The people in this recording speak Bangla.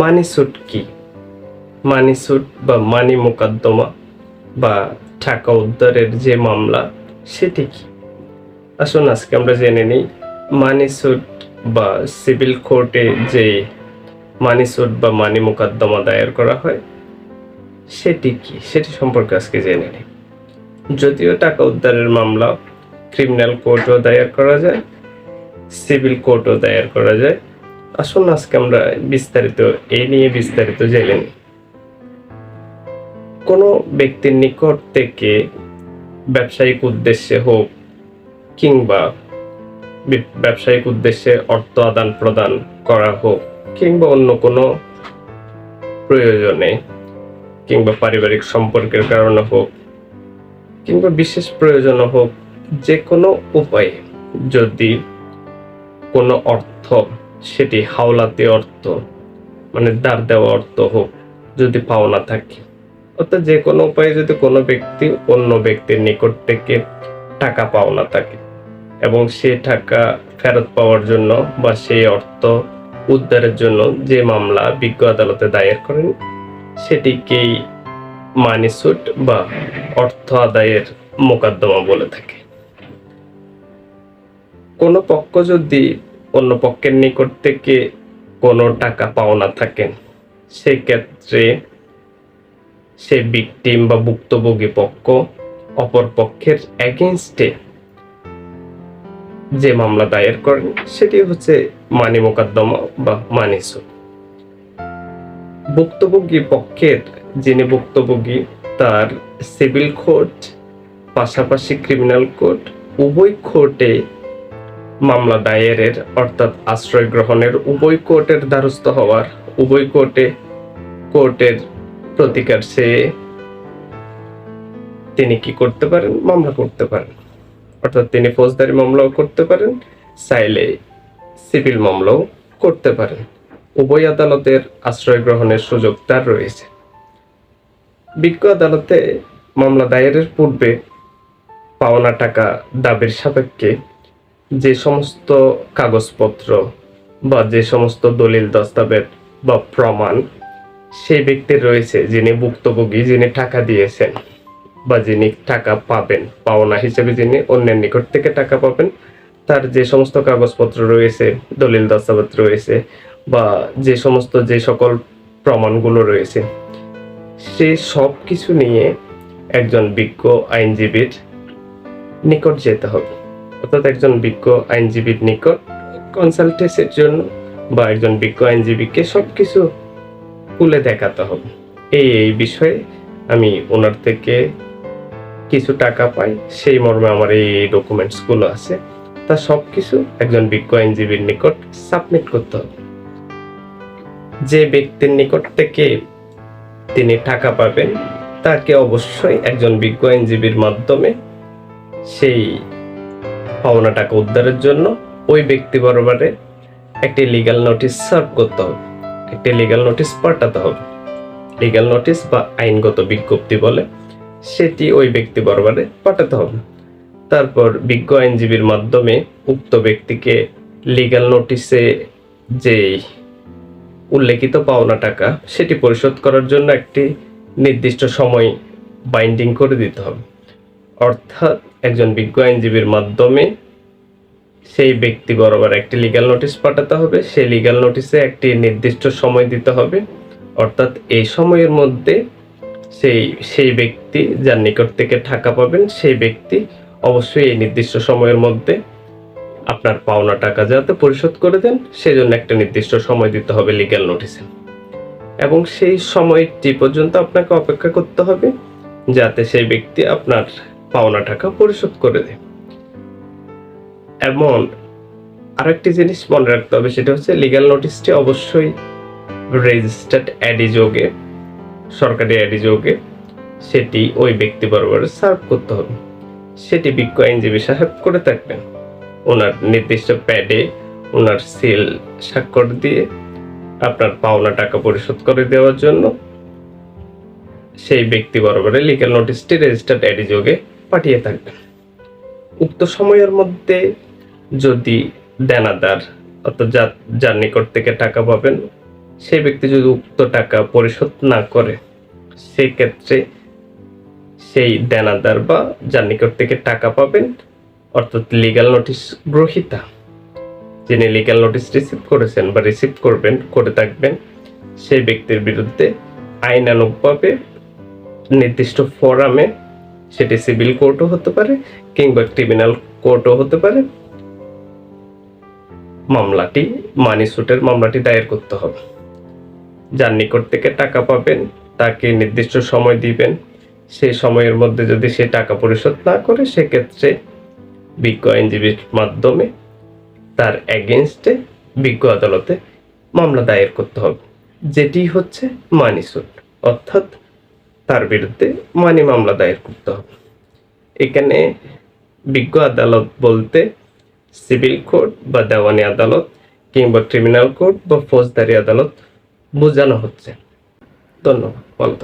মানি স্যুট কি? মানি স্যুট বা মানি মোকদ্দমা বা টাকা উদ্ধারের যে মামলা, সেটি কি? আসুন, আজকে আমরা জেনে নিই মানি স্যুট বা সিভিল কোর্টে যে মানি স্যুট বা মানি মোকদ্দমা দায়ের করা হয়, সেটি কি? সেটি সম্পর্কে আজকে জেনে নিই। যদিও টাকা উদ্ধারের মামলা ক্রিমিনাল কোর্টও দায়ের করা যায়, সিভিল কোর্টও দায়ের করা যায় আসুন আজকে আমরা বিস্তারিত এই নিয়ে বিস্তারিত জেনে নিই। কোনো ব্যক্তির নিকট থেকে ব্যবসায়িক উদ্দেশ্যে হোক কিংবা ব্যবসায়িক উদ্দেশ্যে অর্থ আদান প্রদান করা হোক কিংবা অন্য কোনো প্রয়োজনে কিংবা পারিবারিক সম্পর্কের কারণে হোক কিংবা বিশেষ প্রয়োজন হোক, যে কোনো উপায়ে যদি কোনো অর্থ সেটি হাওলাতে অর্থ মানে দাঁড় দেওয়া অর্থ হোক, যদি পাওনা থাকে। অর্থাৎ যে কোনো উপায়ে যদি কোনো ব্যক্তি অন্য ব্যক্তির নিকট থেকে টাকা পাওনা থাকে এবং সে টাকা ফেরত পাওয়ার জন্য বা সেই অর্থ উদ্ধারের জন্য যে মামলা বিজ্ঞ আদালতে দায়ের করেন, সেটিকেই মানি সুট বা অর্থ আদায়ের মোকদ্দমা বলে থাকে। কোনো পক্ষ যদি অন্য পক্ষের নিকট থেকে কোনো টাকা পাওনা থাকেন। সেক্ষেত্রে সে বিকটিম বা ভুক্তভোগী পক্ষ অপর পক্ষের এগেনস্টে যে মামলা দায়ের করেন, সেটি হচ্ছে মানি মোকদ্দমা বা মানি সুট ভুক্তভোগী পক্ষের যিনি ভুক্তভোগী, তার সিভিল কোর্ট, পাশাপাশি ক্রিমিনাল কোর্ট, উভয় কোর্টে মামলা দায়েরের, অর্থাৎ আশ্রয় গ্রহণের উভয় কোর্টের দ্বারস্থ হওয়ার, উভয় কোর্টে কোর্টের প্রতিকার সে তিনি কি করতে পারেন? মামলা করতে পারেন। অর্থাৎ তিনি ফৌজদারি মামলাও করতে পারেন, চাইলে সিভিল মামলাও করতে পারেন। উভয় আদালতের আশ্রয় গ্রহণের সুযোগ তার রয়েছে। বিজ্ঞ আদালতে মামলা দায়েরের পূর্বে পাওনা টাকা দাবির সাপেক্ষে যে সমস্ত কাগজপত্র বা যে সমস্ত দলিল, দস্তাবেজ বা প্রমাণ সেই ব্যক্তির রয়েছে যিনি ভুক্তভোগী, যিনি টাকা দিয়েছেন বা যিনি টাকা পাবেন, পাওনা হিসেবে যিনি অন্যের নিকট থেকে টাকা পাবেন, তার যে সমস্ত কাগজপত্র রয়েছে, দলিল, দস্তাবেজ রয়েছে বা যে সমস্ত যে সকল প্রমাণগুলো রয়েছে, সে সব কিছু নিয়ে একজন বিজ্ঞ আইনজীবীর নিকট যেতে হবে। অর্থাৎ একজন বিজ্ঞ আইনজীবীর নিকট কনসালটেন্সির জন্য বা একজন বিজ্ঞ আইনজীবীকে সব কিছু খুলে দেখাতে হবে। এই এই বিষয়ে আমি ওনার থেকে কিছু টাকা পাই। সেই মর্মে আমার এই ডকুমেন্টসগুলো আছে। তা সব কিছু একজন বিজ্ঞ আইনজীবীর নিকট সাবমিট করতে হবে। যে ব্যক্তির নিকট থেকে তিনি টাকা পাবেন, তাকে অবশ্যই একজন বিজ্ঞ আইনজীবীর মাধ্যমে সেই পাওনা টাকা উদ্ধারের জন্য ওই ব্যক্তি বরাবরে একটি লিগ্যাল নোটিশ সার্ভ করতে হবে। একটি লিগ্যাল নোটিশ পাঠাতে হবে। লিগ্যাল নোটিশ বা আইনগত বিজ্ঞপ্তি বলে সেটি ওই ব্যক্তি বরাবরে পাঠাতে হবে। তারপর বিজ্ঞ আইনজীবীর মাধ্যমে উক্ত ব্যক্তিকে লিগ্যাল নোটিশে যে উল্লেখিত পাওনা টাকা, সেটি পরিশোধ করার জন্য একটি নির্দিষ্ট সময় বাইন্ডিং করে দিতে হবে। অর্থাৎ একজন বিজ্ঞ আইনজীবীর মাধ্যমে সেই ব্যক্তি বরাবর একটি লিগ্যাল নোটিশ পাঠাতে হবে। সেই লিগাল নোটিশে একটি নির্দিষ্ট সময় দিতে হবে। অর্থাৎ এই সময়ের মধ্যে সেই সেই ব্যক্তি যার নিকট থেকে টাকা পাবেন, সেই ব্যক্তি অবশ্যই এই নির্দিষ্ট সময়ের মধ্যে আপনার পাওনা টাকা যাতে পরিশোধ করে দেন, সেজন্য একটা নির্দিষ্ট সময় দিতে হবে লিগ্যাল নোটিশে এবং সেই সময়টি পর্যন্ত আপনাকে অপেক্ষা করতে হবে, যাতে সেই ব্যক্তি আপনার পাওনা টাকা পরিশোধ করে দেয়। এমন আরেকটি জিনিস মনে রাখতে হবে, সেটা হচ্ছে লিগ্যাল নোটিশটি অবশ্যই রেজিস্টার্ড অ্যাডি অ্যাডিযোগে সরকারি অ্যাডিযোগে সেটি ওই ব্যক্তি বরাবর সার্ভ করতে হবে। সেটি বিজ্ঞ আইনজীবী সাহেব করে থাকবেন। ওনার নির্দিষ্ট প্যাডে ওনার সিল স্বাক্ষর দিয়ে আপনার পাওনা টাকা পরিশোধ করে দেওয়ার জন্য সেই ব্যক্তি বরাবরে লিগ্যাল নোটিশটি রেজিস্টার্ড অ্যাডিযোগে পাঠিয়ে থাকবেন উক্ত সময়ের মধ্যে যদি দেনাদার অর্থাৎ যার নিকট থেকে টাকা পাবেন, সেই ব্যক্তি যদি উক্ত টাকা পরিশোধ না করে, সেক্ষেত্রে সেই দেনাদার বা যার নিকট থেকে টাকা পাবেন, অর্থাৎ লিগ্যাল নোটিশ গ্রহিতা, যিনি লিগ্যাল নোটিশ রিসিভ করেছেন বা রিসিভ করবেন, করে থাকবেন, সেই ব্যক্তির বিরুদ্ধে আইনানুগভাবে নির্দিষ্ট ফোরামে সেটি সিভিল কোর্টও হতে পারে কিংবা ক্রিমিনাল কোর্টও হতে পারে। মামলাটি মানি সুটের মামলাটি দায়ের করতে হবে। যার নিকট থেকে টাকা পাবেন, তাকে নির্দিষ্ট সময় দিবেন। সেই সময়ের মধ্যে যদি সে টাকা পরিশোধ না করে, সেক্ষেত্রে বিজ্ঞ আইনজীবীর মাধ্যমে তার এগেনস্টে বিজ্ঞ আদালতে মামলা দায়ের করতে হবে। যেটি হচ্ছে মানি সুট, অর্থাৎ তার বিরুদ্ধে মানি মামলা দায়ের করতে হবে। এখানে বিজ্ঞ আদালত বলতে সিভিল কোর্ট বা দেওয়ানি আদালত কিংবা ক্রিমিনাল কোর্ট বা ফৌজদারি আদালত বোঝানো হচ্ছে। ধন্যবাদ। ভালো